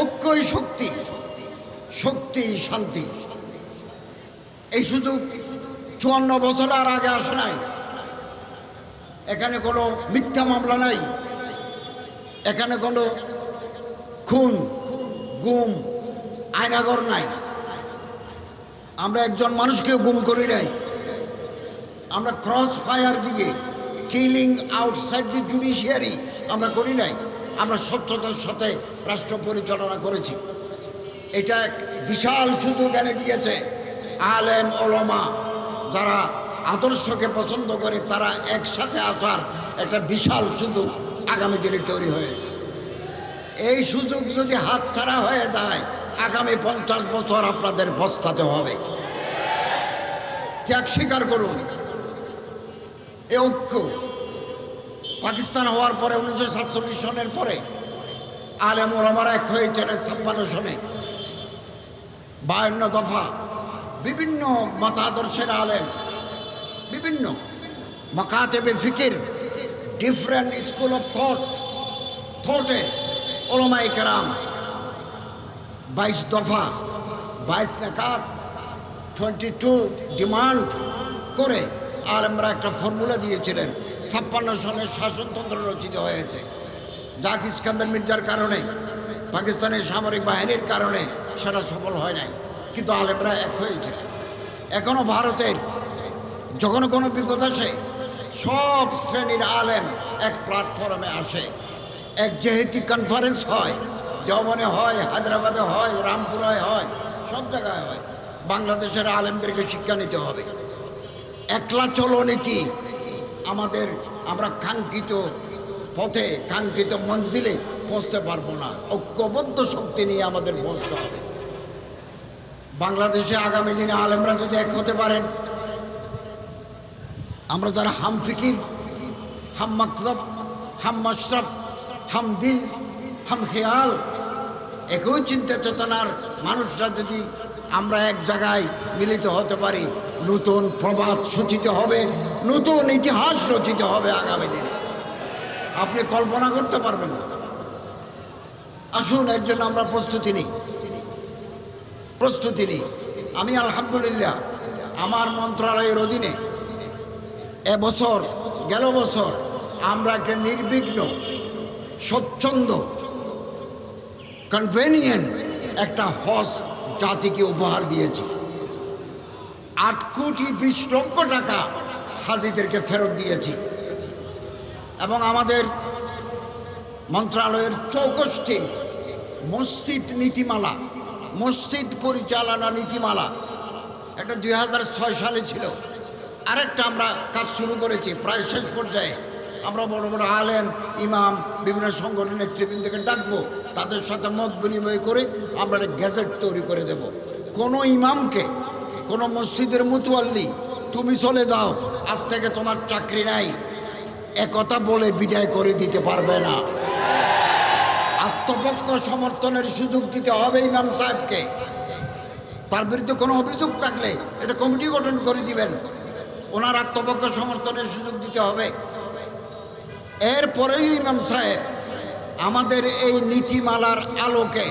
ঐক্যই শক্তি শক্তি, শান্তি। এই সুযোগ চুয়ান্ন বছর আর আগে আসে নাই। এখানে কোনো মিথ্যা মামলা নাই। এখানে কোনো খুন, গুম আয়নাগর নাই। আমরা একজন মানুষকেও গুম করি নাই। আমরা ক্রস ফায়ার দিয়ে কিলিং আউটসাইড দি জুডিশিয়ারি আমরা করি নাই। আমরা স্বচ্ছতার সাথে রাষ্ট্র পরিচালনা করেছি। এটা এক বিশাল সুযোগ এনে দিয়েছে আলেম ওলমা যারা আদর্শকে পছন্দ করে, তারা একসাথে আসার একটা বিশাল সুযোগ আগামী দিনে তৈরি হয়েছে। এই সুযোগ যদি হাতছাড়া হয়ে যায়, আগামী পঞ্চাশ বছর আপনাদের বস্তাতে হবে। ত্যাগ স্বীকার করুন। এ ঐক্য পাকিস্তান হওয়ার পরে উনিশশো সাতচল্লিশ সনের পরে আলেম ওলামারা এক হয়েছিলেন ছাপ্পান্ন সনে। বায়ান্ন দফা বিভিন্ন মতাদর্শের আলেম, বিভিন্ন মকাতেবে ফিকির ডিফারেন্ট স্কুল অফ থট থটে ওলমাই কেরাম বাইশ দফা, বাইশ নাকাত টোয়েন্টি টু ডিমান্ড করে আলেমরা একটা ফর্মুলা দিয়েছিলেন। ছাপ্পান্ন সনের শাসনতন্ত্র রচিত হয়েছে। জাক ইস্কান্দার মির্জার কারণে, পাকিস্তানের সামরিক বাহিনীর কারণে সেটা সফল হয় নাই। কিন্তু আলেমরা এক হয়েছে এখনও ভারতের যখন কোনো বিপদ আসে, সব শ্রেণির আলেম এক প্ল্যাটফর্মে আসে। এক যেহেতু কনফারেন্স হয় দেওবনে হয়, হায়দ্রাবাদে হয়, রামপুরায় হয়, সব জায়গায় হয়। বাংলাদেশের আলেমদেরকে শিক্ষা নিতে হবে। একলা চলো নীতি আমাদের আমরা কাঙ্ক্ষিত পথে, কাঙ্ক্ষিত মঞ্জিলে পৌঁছতে পারব না। ঐক্যবদ্ধ শক্তি নিয়ে আমাদের পৌঁছতে হবে। বাংলাদেশে আগামী দিনে আলেমরা যদি এক হতে পারেন, আমরা যারা হাম ফিকির, হাম মকতব হাম মশরফ, হাম দিল, হাম খেয়াল, একই চিন্তা চেতনার মানুষরা যদি আমরা এক জায়গায় মিলিত হতে পারি নতুন প্রবাদ সূচিত হবে, নতুন ইতিহাস রচিত হবে আগামী দিনে। আপনি কল্পনা করতে পারবেন আসুন, এর জন্য আমরা প্রস্তুতি নিই। প্রস্তুতি নিই। আমি আলহামদুলিল্লাহ আমার মন্ত্রণালয়ের অধীনে এবছর গেল বছর আমরা একটা নির্বিঘ্ন, স্বচ্ছন্দ কনভেনিয়েন্ট একটা হজ জাতিকে উপহার দিয়েছি। আট কোটি বিশ লক্ষ টাকা হাজিদেরকে ফেরত দিয়েছি। এবং আমাদের মন্ত্রণালয়ের চৌকষ্টি মসজিদ নীতিমালা, মসজিদ পরিচালনা নীতিমালা, এটা দুই হাজার ছয় সালে ছিল। আরেকটা আমরা কাজ শুরু করেছি, প্রায় শেষ পর্যায়ে। আমরা বড় বড় আলেম, ইমাম, বিভিন্ন সংগঠনের নেতৃবৃন্দকে ডাকবো, তাদের সাথে মত বিনিময় করে আমরা গ্যাজেট তৈরি করে দেব। কোনো ইমামকে কোনো মসজিদের মুতুয়াল্লি তুমি চলে যাও। আজ থেকে তোমার চাকরি নাই। একথা বলে বিদায় করে দিতে পারবে না। আত্মপক্ষ সমর্থনের সুযোগ দিতে হবে ইমাম সাহেবকে। তার বিরুদ্ধে কোনো অভিযোগ থাকলে এটা কমিটি গঠন করে দিবেন। ওনার আত্মপক্ষ সমর্থনের সুযোগ দিতে হবে। এরপরেই ইমাম সাহেব আমাদের এই নীতিমালার আলোকে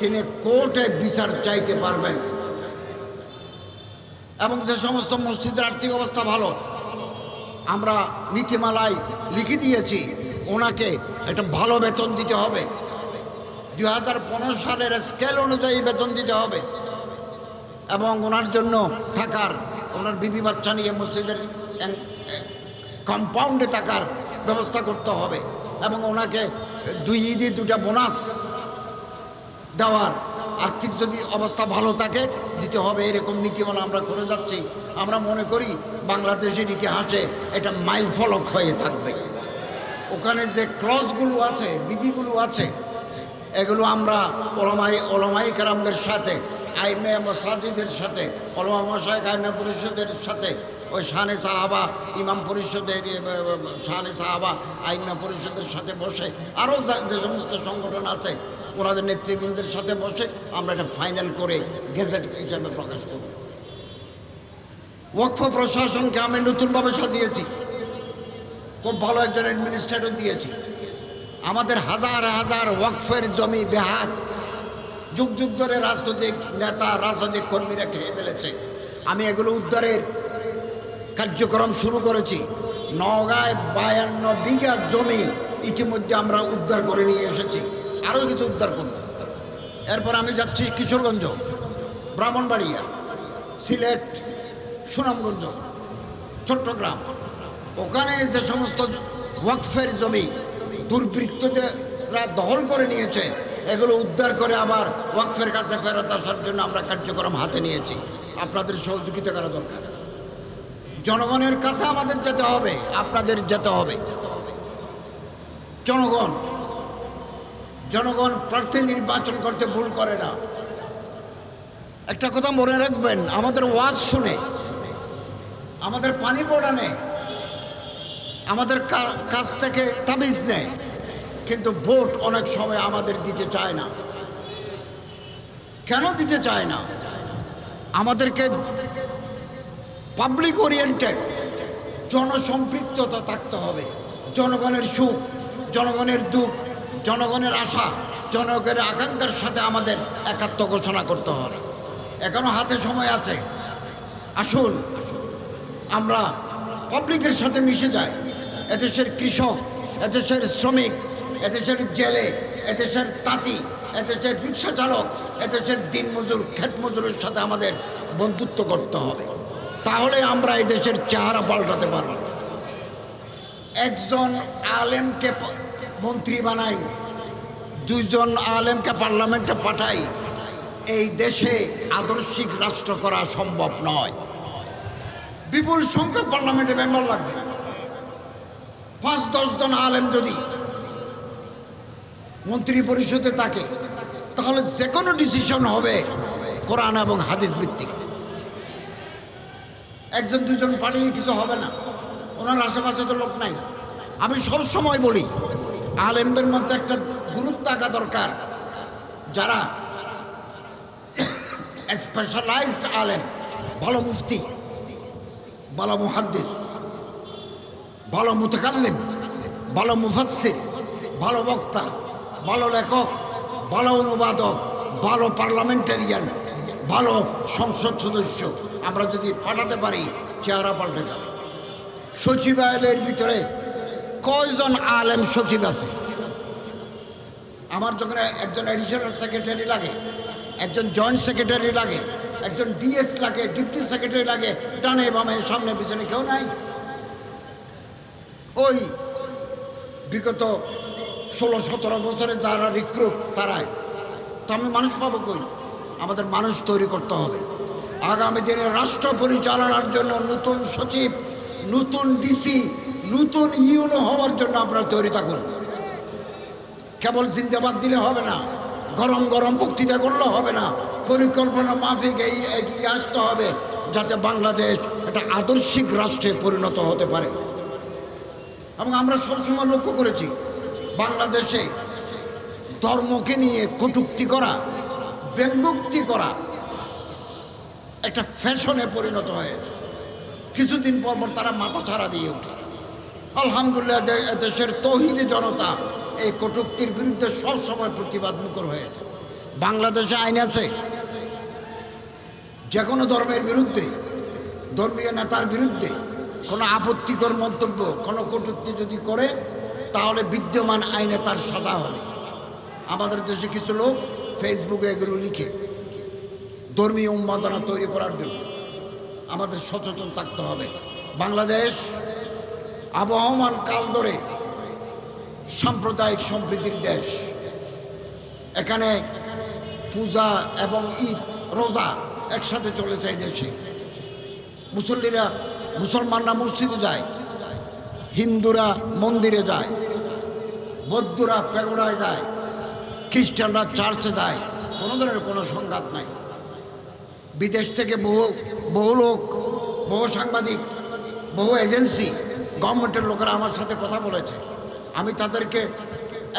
তিনি কোর্টে বিচার চাইতে পারবেন। এবং যে সমস্ত মসজিদের আর্থিক অবস্থা ভালো, আমরা নীতিমালায় লিখে দিয়েছি, ওনাকে একটা ভালো বেতন দিতে হবে। দু হাজার পনেরো সালের স্কেল অনুযায়ী বেতন দিতে হবে। এবং ওনার জন্য থাকার, ওনার বিবি বাচ্চা নিয়ে মসজিদের কম্পাউন্ডে থাকার ব্যবস্থা করতে হবে। এবং ওনাকে দুই ঈদে দুটা বোনাস দেওয়ার আর্থিক যদি অবস্থা ভালো থাকে, দিতে হবে এরকম নীতিমালা আমরা করে যাচ্ছি। আমরা মনে করি বাংলাদেশের ইতিহাসে এটা মাইল ফলক হয়ে থাকবে। ওখানে যে ক্লসগুলো আছে, বিধিগুলো আছে, এগুলো আমরা ওলামাই ওলামাই কারামদের সাথে, আইমে মসাজিদের সাথে, ওলামা মশাইক আইমে পরিষদের সাথে, ওই শানে সাহাবা, ইমাম পরিষদের শানে সাহাবা, আইমা পরিষদের সাথে বসে আরও যে সমস্ত সংগঠন আছে ওনাদের নেতৃবৃন্দের সাথে বসে আমরা এটা ফাইনাল করে গেজেট হিসাবে প্রকাশ করব। ওয়াকফ প্রশাসনকে আমি নতুনভাবে সাজিয়েছি। খুব ভালো একজন অ্যাডমিনিস্ট্রেটর দিয়েছি। আমাদের হাজার হাজার ওয়াকফের জমি বেহাত যুগ যুগ ধরে রাজনৈতিক নেতা, রাজনৈতিক কর্মীরা খেয়ে ফেলেছে। আমি এগুলো উদ্ধারের কার্যক্রম শুরু করেছি। নগাঁয় বায়ান্ন বিঘা জমি ইতিমধ্যে আমরা উদ্ধার করে নিয়ে এসেছি। আরও কিছু উদ্ধার করব এরপর আমি যাচ্ছি কিশোরগঞ্জ, ব্রাহ্মণবাড়িয়া, সিলেট, সুনামগঞ্জ, চট্টগ্রাম। ওখানে যে সমস্ত ওয়াকফের জমি দুর্বৃত্তরা দখল করে নিয়েছে, এগুলো উদ্ধার করে আবার ওয়াকফের কাছে ফেরত আসার জন্য আমরা কার্যক্রম হাতে নিয়েছি। আপনাদের সহযোগিতা করা দরকার। জনগণের কাছে আমাদের যেতে হবে, আপনাদের যেতে হবে। জনগণ জনগণ প্রার্থী নির্বাচন করতে ভুল করে না। একটা কথা মনে রাখবেন, আমাদের ওয়াজ শুনে, আমাদের পানি পড়ানে, আমাদের কা- কাছ থেকে তাবিজ নেয়, কিন্তু ভোট অনেক সময় আমাদের দিতে চায় না। কেন দিতে চায় না? আমাদেরকে পাবলিক ওরিয়েন্টেড জনসম্পৃক্ততা থাকতে হবে, জনগণের সুখ, জনগণের দুঃখ জনগণের আশা, জনগণের আকাঙ্ক্ষার সাথে আমাদের একাত্ম ঘোষণা করতে হবে। এখনও হাতে সময় আছে। আসুন, আমরা পাবলিকের সাথে মিশে যাই। এদেশের কৃষক, এদেশের শ্রমিক, এদেশের জেলে, এদেশের তাঁতি, এদেশের রিক্সা চালক, এদেশের দিনমজুর ক্ষেত মজুরের সাথে আমাদের বন্ধুত্ব করতে হবে। তাহলে আমরা এই দেশের চেহারা পাল্টাতে পারব। একজন আলেমকে মন্ত্রী বানাই, দুইজন আলেমকে পার্লামেন্টে পাঠাই, এই দেশে আদর্শিক রাষ্ট্র করা সম্ভব নয়। বিপুল সংখ্যক পার্লামেন্টে মেম্বার লাগবে। পাঁচ দশজন আলেম যদি মন্ত্রী পরিষদে থাকে, তাহলে যে কোনো ডিসিশন হবে কোরআন এবং হাদিস ভিত্তিক। একজন, দুজন পাঠিয়ে কিছু হবে না। ওনার আশেপাশে তো লোক নাই। আমি সব সময় বলি আলেমদের মধ্যে একটা গুরুত্ব থাকা দরকার। যারা স্পেশালাইজড আলেম, ভালো মুফতি, ভালো মুহাদ্দিস, ভালো মুতাকাল্লিম, ভালো মুফাসসির, ভালো বক্তা, ভালো লেখক, ভালো অনুবাদক, ভালো পার্লামেন্টারিয়ান, ভালো সংসদ সদস্য, আমরা যদি পাঠাতে পারি, চেহারা পাল্টে যাবে। সচিবালয়ের ভিতরে কয়জন আলেম সচিব আছে? আমার যখন একজন অ্যাডিশনাল সেক্রেটারি লাগে, একজন জয়েন্ট সেক্রেটারি লাগে, একজন ডিএস লাগে ডিপটি সেক্রেটারি লাগে, ডানে বামে, সামনে পিছনে কেউ নাই। ওই বিগত ষোলো, সতেরো বছরে যারা রিক্রুট তারাই। তো আমি মানুষ পাবো কই? আমাদের মানুষ তৈরি করতে হবে। আগামী দিনে রাষ্ট্র পরিচালনার জন্য নতুন সচিব, নতুন ডিসি নতুন ইউনো হওয়ার জন্য আপনারা তৈরি থাকুন। কেবল জিন্দাবাদ দিলে হবে না, গরম গরম বক্তৃতা করলে হবে না, পরিকল্পনা মাফিক এই এগিয়ে আসতে হবে যাতে বাংলাদেশ একটা আদর্শিক রাষ্ট্রে পরিণত হতে পারে। এবং আমরা সবসময় লক্ষ্য করেছি, বাংলাদেশে ধর্মকে নিয়ে কটুক্তি করা, ব্যঙ্গোক্তি করা একটা ফ্যাশনে পরিণত হয়েছে। কিছুদিন পর পর তারা মাথা ছাড়া দিয়ে ওঠে। আলহামদুলিল্লাহ দেশের তহিদি জনতা এই কটুক্তির বিরুদ্ধে সবসময় প্রতিবাদ মুখর হয়েছে। বাংলাদেশে আইন আছে। যে কোনো ধর্মের বিরুদ্ধে, ধর্মীয় নেতার বিরুদ্ধে কোনো আপত্তিকর মন্তব্য, কোনো কটূক্তি যদি করে, তাহলে বিদ্যমান আইনে তার সাজা হবে। আমাদের দেশে কিছু লোক ফেসবুকে এগুলো লিখে ধর্মীয় উন্মাদনা তৈরি করার জন্য আমাদের সচেতন থাকতে হবে। বাংলাদেশ আবহমান কাল ধরে সাম্প্রদায়িক সম্প্রীতির দেশ। এখানে পূজা এবং ঈদ, রোজা একসাথে চলেছে এই দেশে। মুসল্লিরা মুসলমানরা মসজিদে যায়, হিন্দুরা মন্দিরে যায়, বৌদ্ধরা পেগোড়ায় যায়, খ্রিস্টানরা চার্চে যায়, কোনো ধরনের কোনো সংঘাত নাই। বিদেশ থেকে বহু বহু লোক, বহু সাংবাদিক, বহু এজেন্সি গভর্নমেন্টের লোকেরা আমার সাথে কথা বলেছে। আমি তাদেরকে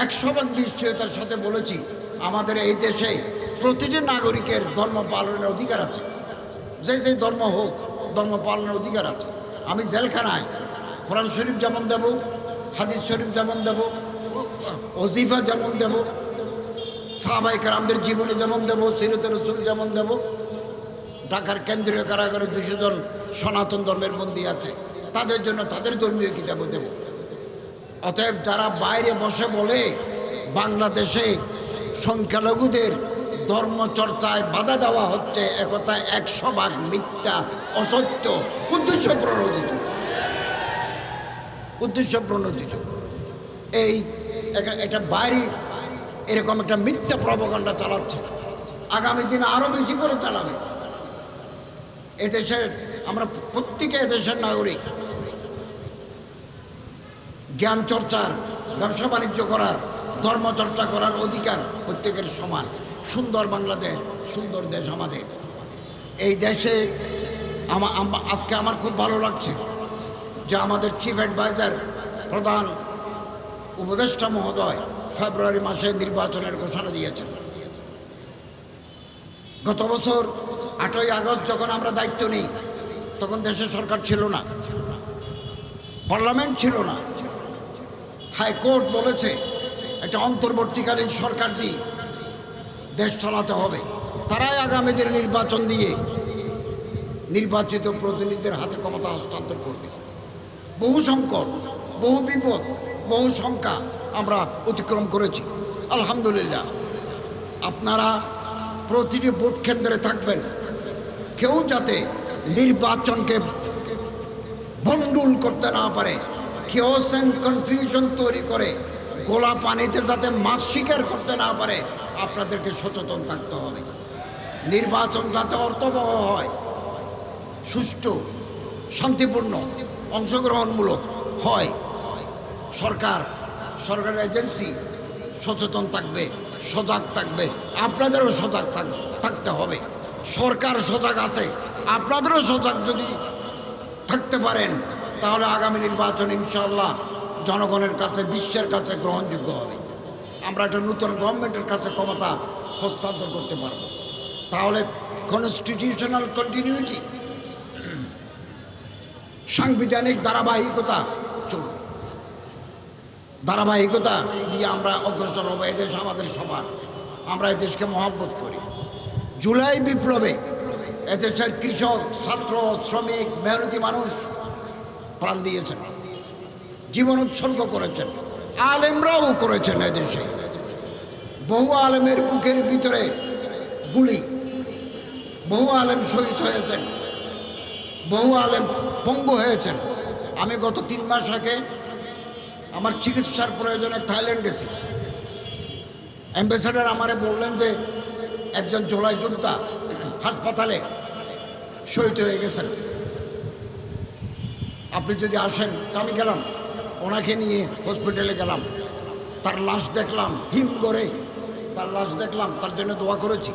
একশো ভাগ নিশ্চয়তার সাথে বলেছি, আমাদের এই দেশে প্রতিটি নাগরিকের ধর্ম পালনের অধিকার আছে। যে যে ধর্ম হোক, ধর্ম পালনের অধিকার আছে। আমি জেলখানায় কোরআন শরীফ যেমন দেব, হাদিস শরীফ যেমন দেব, ওজিফা যেমন দেব সাহাবাইকার আমাদের জীবনে যেমন দেব সিরতের রসুল যেমন দেব, ঢাকার কেন্দ্রীয় কারাগারে দুশো জন সনাতন ধর্মের বন্দী আছে। তাদের জন্য তাদের ধর্মীয় কিতাবও দেব। অতএব যারা বাইরে বসে বলে, বাংলাদেশে সংখ্যালঘুদের ধর্মচর্চায় বাধা দেওয়া হচ্ছে একথা একশো ভাগ মিথ্যা, অসত্য, উদ্দেশ্য প্রণোদিত। উদ্দেশ্য প্রণোদিত। এই এটা- বাইরে এরকম একটা মিথ্যা প্রবকাণ্ডা চালাচ্ছে। আগামী দিনে আরও বেশি করে চালাবে। এদেশের আমরা প্রত্যেকে এদেশের নাগরিক। জ্ঞান চর্চার, ব্যবসা বাণিজ্য করার ধর্মচর্চা করার অধিকার প্রত্যেকের সমান। সুন্দর বাংলাদেশ, সুন্দর দেশ আমাদের। এই দেশে আজকে আমার খুব ভালো লাগছে যে আমাদের চিফ অ্যাডভাইজার প্রধান উপদেষ্টা মহোদয় ফেব্রুয়ারি মাসে নির্বাচনের ঘোষণা দিয়েছেন। গত বছর আটই আগস্ট যখন আমরা দায়িত্ব নিই তখন দেশের সরকার ছিল না। পার্লামেন্ট ছিল না। হাইকোর্ট বলেছে, একটা অন্তর্বর্তীকালীন সরকার দিয়ে দেশ চালাতে হবে। তারাই আগামীদের নির্বাচন দিয়ে নির্বাচিত প্রতিনিধিদের হাতে ক্ষমতা হস্তান্তর করবে। বহু সংকট, বহু বিপদ, বহু সংখ্যা আমরা অতিক্রম করেছি। আলহামদুলিল্লাহ। আপনারা প্রতিটি ভোট কেন্দ্রে থাকবেন। কেউ যাতে নির্বাচনকে ভণ্ডুল করতে না পারে। কেওস অ্যান্ড কনফিউশন তৈরি করে। গোলা পানিতে যাতে মাছ শিকার করতে না পারে, আপনাদেরকে সচেতন থাকতে হবে। নির্বাচন যাতে অর্থবহ হয়, সুষ্ঠু, শান্তিপূর্ণ, অংশগ্রহণমূলক হয়, সরকার, সরকারের এজেন্সি সচেতন থাকবে, সজাগ থাকবে, আপনাদেরও সজাগ থাক- থাকতে হবে। সরকার সজাগ আছে আপনাদেরও সজাগ যদি থাকতে পারেন, তাহলে আগামী নির্বাচন ইনশাল্লাহ জনগণের কাছে, বিশ্বের কাছে গ্রহণযোগ্য হবে। আমরা একটা নতুন গভর্নমেন্টের কাছে ক্ষমতা হস্তান্তর করতে পারব। তাহলে কনস্টিটিউশনাল কন্টিনিউটি সাংবিধানিক ধারাবাহিকতা চলবে। ধারাবাহিকতা দিয়ে আমরা অগ্রসর হব এদেশ আমাদের সবার। আমরা এদেশকে মহব্বত করি। জুলাই বিপ্লবে এদেশের কৃষক, ছাত্র, শ্রমিক, মেহনতি মানুষ প্রাণ দিয়েছেন। জীবন উৎসর্গ করেছেন। আলেমরাও করেছেন এদেশে। বহু আলেমের বুকের ভিতরে গুলি। বহু আলেম শহীদ হয়েছেন। বহু আলেম পঙ্গু হয়েছেন। আমি গত তিন মাস আগে আমার চিকিৎসার প্রয়োজনে থাইল্যান্ড গেছি। অ্যাম্বাসেডার আমারে বললেন যে, একজন জোলাই যোদ্ধা হাসপাতালে শহীদ হয়ে গেছেন। আপনি যদি আসেন, আমি গেলাম। ওনাকে নিয়ে হসপিটালে গেলাম। তার লাশ দেখলাম, হিম করে তার লাশ দেখলাম, তার জন্য দোয়া করেছি।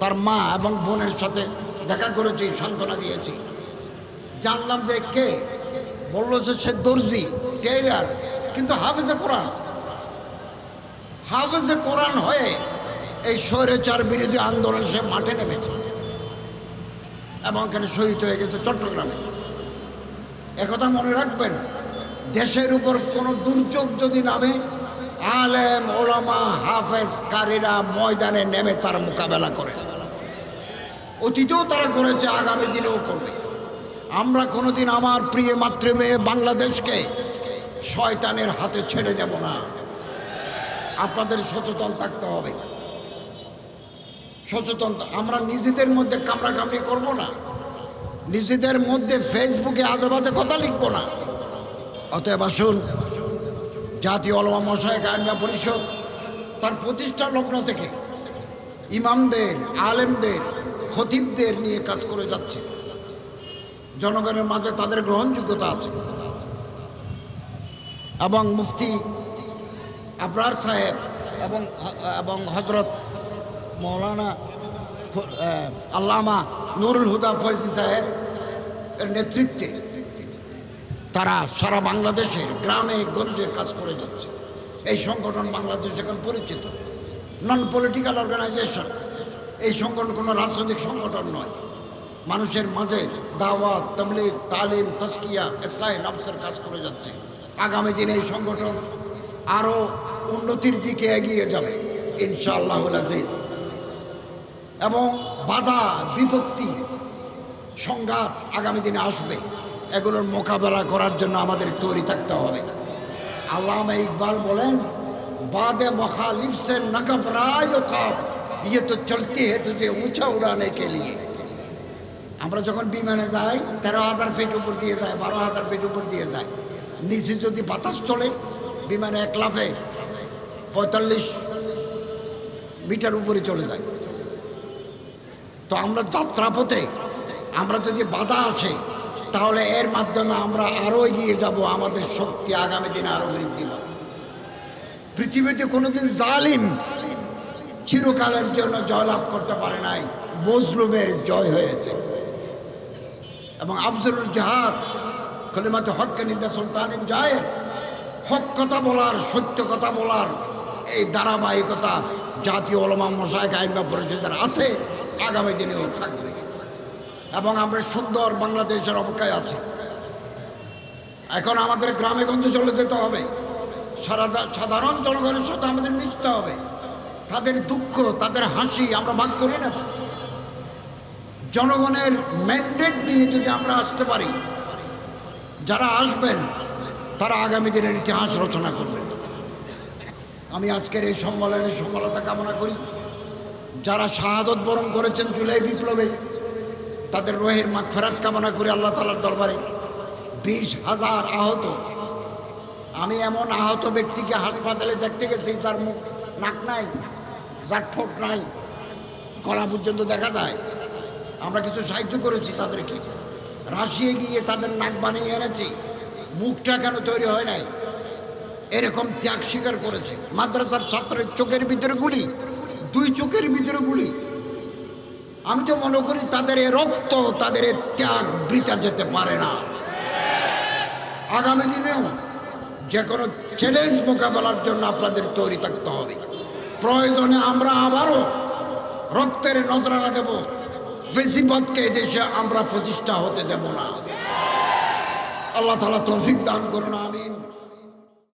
তার মা এবং বোনের সাথে দেখা করেছি, সান্ত্বনা দিয়েছি। জানলাম যে কে? বলল যে সে দর্জি টেইলার কিন্তু হাফেজে কোরআন। হাফেজে কোরআন হয়ে এই স্বৈরাচার বিরোধী আন্দোলন সে মাঠে নেমেছে। এবং এখানে শহীদ হয়ে গেছে চট্টগ্রামে। একথা মনে রাখবেন, দেশের উপর কোনো দুর্যোগ যদি নামে, আলেম, ওলামা, হাফেজ, কারীরা ময়দানে নেমে তার মোকাবেলা করে। অতীতেও তারা করেছে, আগামী দিনেও করবে। আমরা কোনোদিন আমার প্রিয় মাতৃমেয়ে বাংলাদেশকে শয়তানের হাতে ছেড়ে দেব না। আপনাদের সচেতন থাকতে হবে। সচেতন। আমরা নিজেদের মধ্যে কামড়াকামড়ি করব না। নিজেদের মধ্যে ফেসবুকে আজে বাজে কথা লিখব না। অতএব আসুন, জাতীয় অলমা মশাই কায়না পরিষদ, তার প্রতিষ্ঠা লগ্ন থেকে ইমামদের, আলেমদের, খতিবদের নিয়ে কাজ করে যাচ্ছে। জনগণের মাঝে তাদের গ্রহণযোগ্যতা আছে। এবং মুফতি আবরার সাহেব এবং এবং হজরত মৌলানা আল্লামা নুরুল হুদা ফয়জি সাহেব এর নেতৃত্বে তারা সারা বাংলাদেশের গ্রামে, গঞ্জে কাজ করে যাচ্ছে। এই সংগঠন বাংলাদেশ এখন পরিচিত। নন পলিটিক্যাল অর্গানাইজেশন এই সংগঠন কোনো রাজনৈতিক সংগঠন নয়। মানুষের মাঝে দাওয়াত, তবলিগ, তালিম তস্কিয়া ইসলাহ নফসের কাজ করে যাচ্ছে। আগামী দিনে এই সংগঠন আরও উন্নতির দিকে এগিয়ে যাবে। ইনশাআল্লাহুল আজিজ। এবং বাধা, বিপত্তি, সংঘাত আগামী দিনে আসবে। এগুলোর মোকাবেলা করার জন্য আমাদের তৈরি থাকতে হবে। আল্লামা ইকবাল বলেন, বাদে মখা লিপসেন নকব রায় ইয়ে তো চলতি হেতু যে উঁচা উড়ানে কে লিয়ে? আমরা যখন বিমানে যাই, তেরো হাজার ফিট উপর দিয়ে যায়, বারো হাজার ফিট উপর দিয়ে যায়। নিচে যদি বাতাস চলে, বিমানে এক লাফে পঁয়তাল্লিশ মিটার উপরে চলে যায়। তো আমরা যাত্রাপথে, আমরা যদি বাধা আসে, তাহলে এর মাধ্যমে আমরা আরও এগিয়ে যাব আমাদের শক্তি আগামী দিনে আরও বৃদ্ধি পাবে। পৃথিবীতে কোনোদিন জালিম চিরকালের জন্য জয়লাভ করতে পারে নাই, মজলুমের জয় হয়েছে। এবং আফজলুল জাহাদ কলিমাতে হককে নিন্দা সুলতানিন যায় হক কথা বলার, সত্য কথা বলার এই ধারাবাহিকতা জাতীয় ওলমা মশাই গাইমা পরিষদের আছে। আগামী দিনেও থাকবে। এবং আমরা সুন্দর বাংলাদেশের অপেক্ষায় আছি। এখন আমাদের গ্রামে গঞ্জে চলে যেতে হবে। সারা সাধারণ জনগণের সাথে আমাদের মিশতে হবে। তাদের দুঃখ, তাদের হাসি আমরা ভাগ করি না জনগণের ম্যান্ডেট নিয়ে যদি আমরা আসতে পারি, যারা আসবেন, তারা আগামী দিনের ইতিহাস রচনা করবেন। আমি আজকের এই সম্মেলনের সফলতা কামনা করি। যারা শাহাদত বরণ করেছেন জুলাই বিপ্লবে, তাদের রোহের মাগফেরাত কামনা করে আল্লাহ তালার দরবারে বিশ হাজার আহত। আমি এমন আহত ব্যক্তিকে হাসপাতালে দেখতে গেছি যার মুখ নাক নাই, যার ঠোঁট নাই, গলা পর্যন্ত দেখা যায়। আমরা কিছু সাহায্য করেছি তাদেরকে। রাশিয়ে গিয়ে তাদের নাক বানিয়ে এনেছি। মুখটা কেন তৈরি হয় নাই? এরকম ত্যাগ স্বীকার করেছে। মাদ্রাসার ছাত্রের চোখের ভিতরে গুলি। দুই চোখের ভিতরে গুলি। আমি তো মনে করি তাদের রক্ত, তাদের ত্যাগ বৃথা যেতে পারে না। আগামী দিনেও যে কোনো চ্যালেঞ্জ মোকাবেলার জন্য আপনাদের তৈরি থাকতে হবে। প্রয়োজনে আমরা আবারও রক্তের নজরানা দেব। বেশিবাদকে দেশে আমরা প্রতিষ্ঠা হতে দেব না। আল্লাহ তালা তৌফিক দান করুন, আমিন।